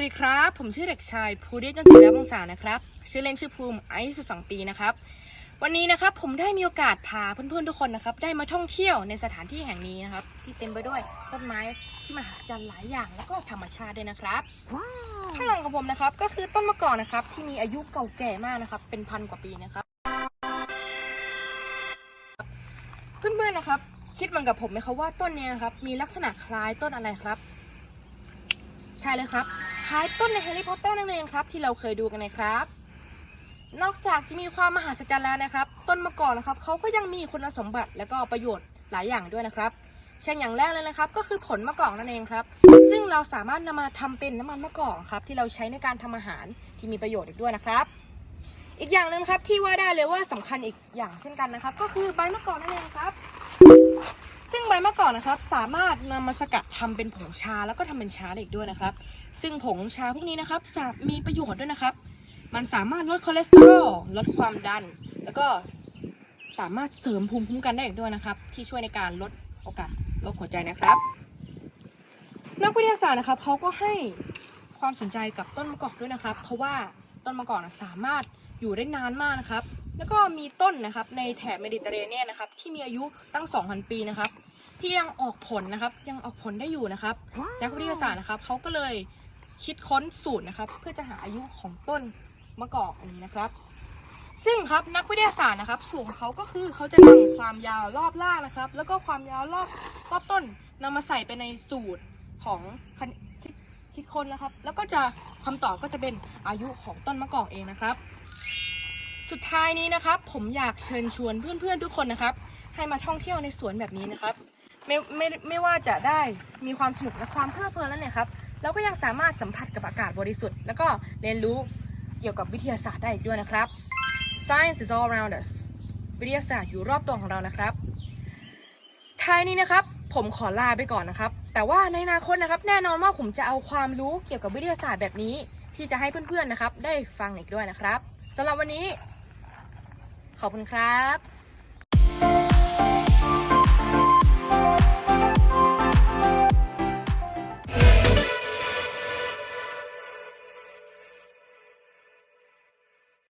วัสดีครับ ผมชื่อเด็กชายภูริจันทร์และวงศานะครับ ชื่อเล่นชื่อภูมิอายุ12ปีนะครับ วันนี้นะครับผมได้มีโอกาสพาเพื่อนๆทุกคนนะครับ ได้มาท่องเที่ยวในสถานที่แห่งนี้นะครับ ที่เต็มไปด้วยต้นไม้ที่มหัศจรรย์หลายอย่างแล้วก็ธรรมชาติด้วยนะครับข้างหลังของผมนะครับก็คือต้นมะกอกนะครับ ที่มีอายุเก่าแก่มากนะครับ เป็นพันกว่าปีนะครับเพื่อนๆนะครับ คิดเหมือนกับผมไหมครับว่าต้นเนี้ยนะครับมีลักษณะคล้ายต้นอะไรครับ ใช่เลยครับ คล้ายต้นในแฮร์รี่พอตเตอร์นั่นเองครับ ที่เราเคยดูกันนะครับ นอกจากจะมีความมหัศจรรย์แล้วนะครับ ต้นมะกอกนะครับเขาก็ยังมีคุณสมบัติและก็ประโยชน์หลายอย่างด้วยนะครับ เช่นอย่างแรกเลยนะครับ ก็คือผลมะกอกนั่นเองครับ ซึ่งเราสามารถนำมาทำเป็นน้ำมันมะกอกครับ ที่เราใช้ในการทำอาหารที่มีประโยชน์อีกด้วยนะครับ อีกอย่างหนึ่งครับที่ว่าได้เลยว่าสำคัญอีกอย่างเช่นกันนะครับ ก็คือใบมะกอกนั่นเองครับ ซึ่งใบมะกอกนะครับ สามารถนำมาสกัดทำเป็นผงชาแล้วก็ทำเป็นชาได้อีกด้วยนะครับ ซึ่งผงชาพวกนี้นะครับสามีประโยชน์ด้วยนะครับ มันสามารถลดคอเลสเตอรอลลดความดัน แล้วก็สามารถเสริมภูมิคุ้มกันได้อีกด้วยนะครับ ที่ช่วยในการลดโอกาสโรคหัวใจนะครับ นักวิทยาศาสตร์นะครับเขาก็ให้ความสนใจกับต้นมะกอกด้วยนะครับ เพราะว่าต้นมะกอกนะสามารถอยู่ได้นานมากนะครับ แล้วก็มีต้นนะครับในแถบเมดิเตอร์เรเนียนนะครับที่มีอายุตั้ง 2,000 ปีนะครับ ที่ยังออกผลนะครับยังออกผลได้อยู่นะครับนักวิทยาศาสตร์นะครับเขาก็เลยคิดค้นสูตรนะครับ เพื่อจะหาอายุของต้นมะกอกอันนี้นะครับ ซึ่งครับนักวิทยาศาสตร์นะครับ สูตรของเขาก็คือเขาจะนำความยาวรอบล่างนะครับ แล้วก็ความยาวรอบรอบต้นนำมาใส่ไปในสูตรของคณคิดคิดค้นนะครับ แล้วก็จะคำตอบก็จะเป็นอายุของต้นมะกอกเองนะครับ สุดท้ายนี้นะครับ ผมอยากเชิญชวนเพื่อนๆทุกคนนะครับ ให้มาท่องเที่ยวในสวนแบบนี้นะครับ ไม่ไม่ไม่ว่าจะได้มีความสนุกและความเพลิดเพลินแล้วเนี่ยครับเราก็ยังสามารถสัมผัสกับอากาศบริสุทธิ์ แล้วก็เรียนรู้เกี่ยวกับวิทยาศาสตร์ได้อีกด้วยนะครับ Science is all around us วิทยาศาสตร์อยู่รอบตัวของเรานะครับท้ายนี้นะครับ ผมขอลาไปก่อนนะครับ แต่ว่าในอนาคตนะครับ แน่นอนว่าผมจะเอาความรู้เกี่ยวกับวิทยาศาสตร์แบบนี้ ที่จะให้เพื่อนๆนะครับ ได้ฟังอีกด้วยนะครับสำหรับวันนี้ ขอบคุณครับ